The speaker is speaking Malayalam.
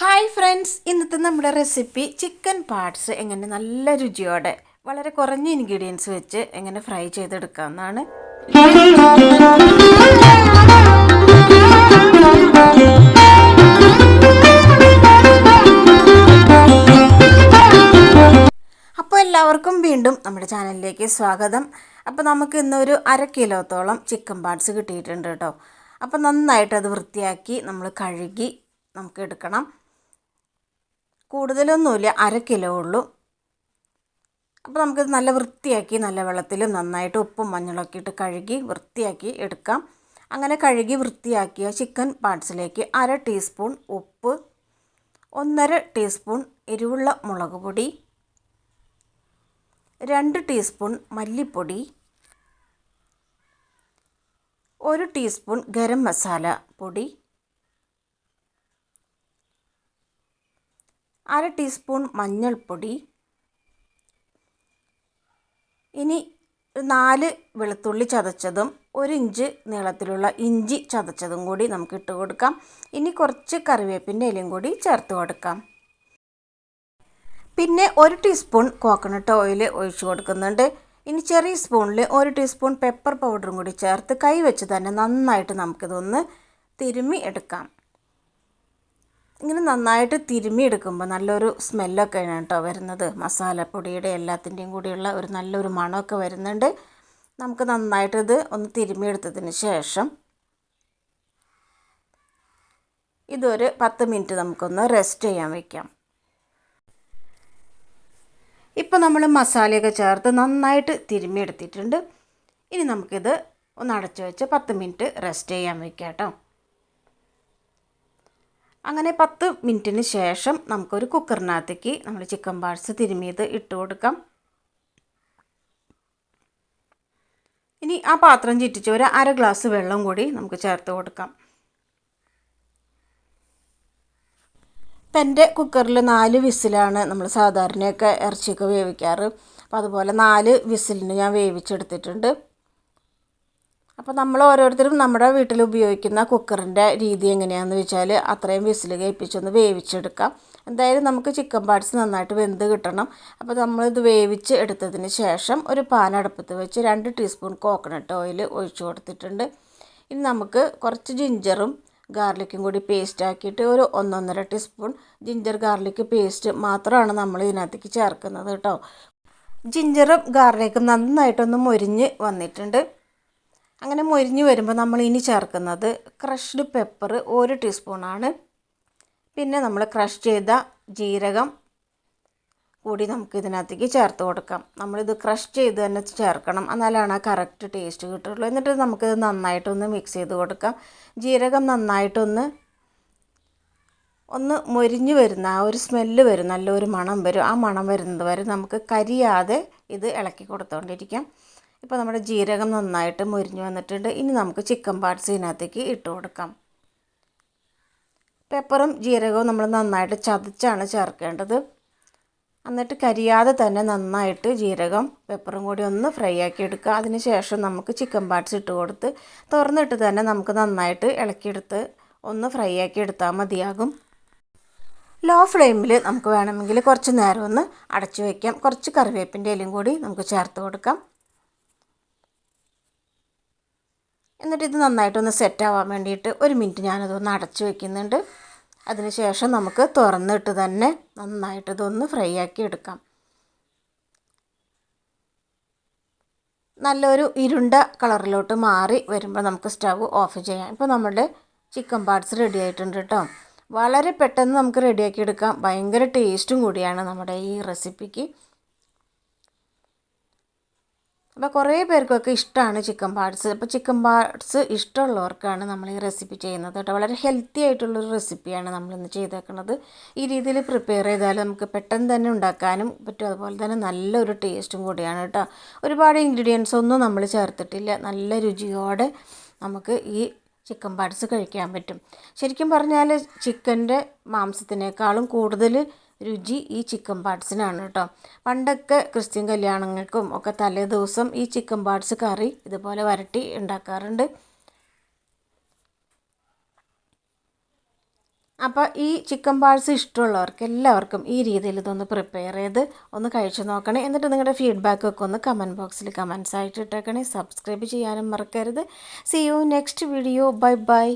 ഹായ് ഫ്രണ്ട്സ് ഇന്നത്തെ നമ്മുടെ റെസിപ്പി ചിക്കൻ പാർട്സ് എങ്ങനെ നല്ല രുചിയോടെ വളരെ കുറഞ്ഞ ഇൻഗ്രീഡിയൻസ് വെച്ച് എങ്ങനെ ഫ്രൈ ചെയ്തെടുക്കാമെന്നാണ് അപ്പോൾ എല്ലാവർക്കും വീണ്ടും നമ്മുടെ ചാനലിലേക്ക് സ്വാഗതം. അപ്പോൾ നമുക്ക് ഇന്നൊരു അര കിലോത്തോളം ചിക്കൻ പാർട്സ് കിട്ടിയിട്ടുണ്ട് കേട്ടോ. അപ്പോൾ നന്നായിട്ട് അത് വൃത്തിയാക്കി നമ്മൾ കഴുകി നമുക്ക് എടുക്കണം. കൂടുതലൊന്നുമില്ല. അര കിലോ ഉള്ളൂ. അപ്പോൾ നമുക്കിത് നല്ല വൃത്തിയാക്കി നല്ല വെള്ളത്തിൽ നന്നായിട്ട് ഉപ്പും മഞ്ഞളൊക്കെ ഇട്ട് കഴുകി വൃത്തിയാക്കി എടുക്കാം. അങ്ങനെ കഴുകി വൃത്തിയാക്കിയ ചിക്കൻ പാർട്സിലേക്ക് അര ടീസ്പൂൺ ഉപ്പ് ഒന്നര ടീസ്പൂൺ എരിവുള്ള മുളക് പൊടി രണ്ട് ടീസ്പൂൺ മല്ലിപ്പൊടി ഒരു ടീസ്പൂൺ ഗരം മസാല പൊടി അര ടീസ്പൂൺ മഞ്ഞൾപ്പൊടി. ഇനി നാല് വെളുത്തുള്ളി ചതച്ചതും ഒരു ഇഞ്ച് നീളത്തിലുള്ള ഇഞ്ചി ചതച്ചതും കൂടി നമുക്ക് ഇട്ട് കൊടുക്കാം. ഇനി കുറച്ച് കറിവേപ്പിന്റെ ഇലയും കൂടി ചേർത്ത് കൊടുക്കാം. പിന്നെ ഒരു ടീസ്പൂൺ കോക്കനട്ട് ഓയിൽ ഒഴിച്ചു കൊടുക്കുന്നുണ്ട്. ഇനി ചെറിയ സ്പൂണിൽ ഒരു ടീസ്പൂൺ പെപ്പർ പൗഡറും കൂടി ചേർത്ത് കൈ വെച്ച് തന്നെ നന്നായിട്ട് നമുക്കിതൊന്ന് തിരുമ്മി എടുക്കാം. ഇങ്ങനെ നന്നായിട്ട് തിരുമ്മി എടുക്കുമ്പോൾ നല്ലൊരു സ്മെല്ലൊക്കെയാണ് കേട്ടോ വരുന്നത്. മസാലപ്പൊടിയുടെ എല്ലാത്തിന്റെയും കൂടിയുള്ള ഒരു നല്ലൊരു മണമൊക്കെ വരുന്നുണ്ട്. നമുക്ക് നന്നായിട്ട് ഇത് ഒന്ന് തിരുമ്മി എടുത്തതിന് ശേഷം ഇതൊരു പത്ത് മിനിറ്റ് നമുക്കൊന്ന് റെസ്റ്റ് ചെയ്യാൻ വയ്ക്കാം ഇപ്പോൾ നമ്മൾ മസാലയൊക്കെ ചേർത്ത് നന്നായിട്ട് തിരുമ്മിയെടുത്തിട്ടുണ്ട് ഇനി നമുക്കിത് ഒന്ന് അടച്ചു വെച്ച് പത്ത് മിനിറ്റ് റെസ്റ്റ് ചെയ്യാൻ വയ്ക്കാം കേട്ടോ. അങ്ങനെ പത്ത് മിനിറ്റിന് ശേഷം നമുക്കൊരു കുക്കറിനകത്തേക്ക് നമ്മൾ ചിക്കൻ പാഴ്സ് തിരുമ്മിയത് ഇട്ട് കൊടുക്കാം. ഇനി ആ പാത്രം ചുറ്റിച്ച് ഒരു അര ഗ്ലാസ് വെള്ളം കൂടി നമുക്ക് ചേർത്ത് കൊടുക്കാം. എന്റെ കുക്കറിൽ നാല് വിസിലാണ് നമ്മൾ സാധാരണയൊക്കെ ഇറച്ചിയൊക്കെ വേവിക്കാറ്. അപ്പോൾ അതുപോലെ നാല് വിസിലിന് ഞാൻ വേവിച്ചെടുത്തിട്ടുണ്ട്. അപ്പോൾ നമ്മൾ ഓരോരുത്തരും നമ്മുടെ വീട്ടിൽ ഉപയോഗിക്കുന്ന കുക്കറിന്റെ രീതി എങ്ങനെയാണെന്ന് വെച്ചാൽ അത്രയും വിസിൽ കേൾപ്പിച്ചൊന്ന് വേവിച്ചെടുക്കാം. എന്തായാലും നമുക്ക് ചിക്കൻ പാർട്സ് നന്നായിട്ട് വെന്ത് കിട്ടണം. അപ്പോൾ നമ്മളിത് വേവിച്ച് എടുത്തതിന് ശേഷം ഒരു പാൻ അടുപ്പത്ത് വെച്ച് രണ്ട് ടീസ്പൂൺ കോക്കനട്ട് ഓയിൽ ഒഴിച്ചു കൊടുത്തിട്ടുണ്ട്. ഇനി നമുക്ക് കുറച്ച് ജിഞ്ചറും ഗാർലിക്കും കൂടി പേസ്റ്റ് ആക്കിയിട്ട് ഒരു ഒന്നൊന്നര ടീസ്പൂൺ ജിഞ്ചർ ഗാർലിക് പേസ്റ്റ് മാത്രമാണ് നമ്മൾ ഇതിനകത്തേക്ക് ചേർക്കുന്നത് കേട്ടോ. ജിഞ്ചറും ഗാർലിക്കും നന്നായിട്ടൊന്ന് മൊരിഞ്ഞ് വന്നിട്ടുണ്ട്. അങ്ങനെ മൊരിഞ്ഞ് വരുമ്പോൾ നമ്മൾ ഇനി ചേർക്കുന്നത് ക്രഷ്ഡ് പെപ്പർ ഒരു ടീസ്പൂണാണ് പിന്നെ നമ്മൾ ക്രഷ് ചെയ്ത ജീരകം കൂടി നമുക്ക് ഇതിനകത്തേക്ക് ചേർത്ത് കൊടുക്കാം. നമ്മളിത് ക്രഷ് ചെയ്ത് തന്നെ ചേർക്കണം. എന്നാലാണ് ആ കറക്റ്റ് ടേസ്റ്റ് കിട്ടുള്ളൂ. എന്നിട്ട് നമുക്കിത് നന്നായിട്ടൊന്ന് മിക്സ് ചെയ്ത് കൊടുക്കാം. ജീരകം നന്നായിട്ടൊന്ന് ഒന്ന് മൊരിഞ്ഞ് വരുന്ന ആ ഒരു സ്മെല്ല് വരും. നല്ലൊരു മണം വരും. ആ മണം വരുന്നത് വരെ നമുക്ക് കരിയാതെ ഇത് ഇളക്കി കൊടുത്തുകൊണ്ടിരിക്കാം ഇപ്പോൾ നമ്മുടെ ജീരകം നന്നായിട്ട് മുരിഞ്ഞു വന്നിട്ടുണ്ട്. ഇനി നമുക്ക് ചിക്കൻ പാർട്സ് ഇതിനകത്തേക്ക് ഇട്ട് കൊടുക്കാം. പെപ്പറും ജീരകവും നമ്മൾ നന്നായിട്ട് ചതച്ചാണ് ചേർക്കേണ്ടത്. എന്നിട്ട് കരിയാതെ തന്നെ നന്നായിട്ട് ജീരകം പെപ്പറും കൂടി ഒന്ന് ഫ്രൈ ആക്കി എടുക്കുക. അതിനുശേഷം നമുക്ക് ചിക്കൻ പാർട്സ് ഇട്ട് കൊടുത്ത് തുറന്നിട്ട് തന്നെ നമുക്ക് നന്നായിട്ട് ഇളക്കിയെടുത്ത് ഒന്ന് ഫ്രൈ ആക്കി എടുത്താൽ മതിയാകും. ലോ ഫ്ലെയിമിൽ നമുക്ക് വേണമെങ്കിൽ കുറച്ച് നേരം ഒന്ന് അടച്ചു വയ്ക്കാം. കുറച്ച് കറിവേപ്പിന്റെ ഇലയും കൂടി നമുക്ക് ചേർത്ത് കൊടുക്കാം. എന്നിട്ട് ഇത് നന്നായിട്ടൊന്ന് സെറ്റാവാൻ വേണ്ടിയിട്ട് ഒരു മിനിറ്റ് ഞാനതൊന്ന് അടച്ചു വയ്ക്കുന്നുണ്ട് അതിനുശേഷം നമുക്ക് തുറന്നിട്ട് തന്നെ നന്നായിട്ട് ഇതൊന്ന് ഫ്രൈ ആക്കി എടുക്കാം. നല്ലൊരു ഇരുണ്ട കളറിലോട്ട് മാറി വരുമ്പോൾ നമുക്ക് സ്റ്റവ് ഓഫ് ചെയ്യാം. ഇപ്പോൾ നമ്മുടെ ചിക്കൻ പാർട്സ് റെഡി ആയിട്ടുണ്ട് കേട്ടോ. വളരെ പെട്ടെന്ന് നമുക്ക് റെഡിയാക്കി എടുക്കാം. ഭയങ്കര ടേസ്റ്റും കൂടിയാണ് നമ്മുടെ ഈ റെസിപ്പിക്ക് അപ്പോൾ കുറേ പേർക്കൊക്കെ ഇഷ്ടമാണ് ചിക്കൻ പാർട്സ്. അപ്പോൾ ചിക്കൻ പാർട്സ് ഇഷ്ടമുള്ളവർക്കാണ് നമ്മൾ ഈ റെസിപ്പി ചെയ്യുന്നത് കേട്ടോ. വളരെ ഹെൽത്തി ആയിട്ടുള്ളൊരു റെസിപ്പിയാണ് നമ്മളിന്ന് ചെയ്തേക്കുന്നത് ഈ രീതിയിൽ പ്രിപ്പയർ ചെയ്താൽ നമുക്ക് പെട്ടെന്ന് തന്നെ ഉണ്ടാക്കാനും പറ്റും. അതുപോലെ തന്നെ നല്ലൊരു ടേസ്റ്റും കൂടിയാണ് കേട്ടോ. ഒരുപാട് ഇൻഗ്രീഡിയൻസ് ഒന്നും നമ്മൾ ചേർത്തിട്ടില്ല. നല്ല രുചിയോടെ നമുക്ക് ഈ ചിക്കൻ പാർട്സ് കഴിക്കാൻ പറ്റും. ശരിക്കും പറഞ്ഞാൽ ചിക്കന്റെ മാംസത്തിനേക്കാളും കൂടുതൽ രുചി ഈ ചിക്കൻ പാർട്സിനാണ് കേട്ടോ പണ്ടൊക്കെ ക്രിസ്ത്യൻ കല്യാണങ്ങൾക്കും ഒക്കെ തലേദിവസം ഈ ചിക്കൻ പാർട്സ് കറി ഇതുപോലെ വരട്ടി ഉണ്ടാക്കാറുണ്ട് അപ്പോൾ ഈ ചിക്കൻ പാഴ്സ് ഇഷ്ടമുള്ളവർക്ക് എല്ലാവർക്കും ഈ രീതിയിൽ ഇതൊന്ന് പ്രിപ്പയർ ചെയ്ത് ഒന്ന് കഴിച്ചു നോക്കണേ. എന്നിട്ട് നിങ്ങളുടെ ഫീഡ്ബാക്കൊക്കെ ഒന്ന് കമന്റ് ബോക്സിൽ കമൻസ് ആയിട്ട് ഇട്ടേക്കണേ. സബ്സ്ക്രൈബ് ചെയ്യാനും മറക്കരുത്. See you next video bye bye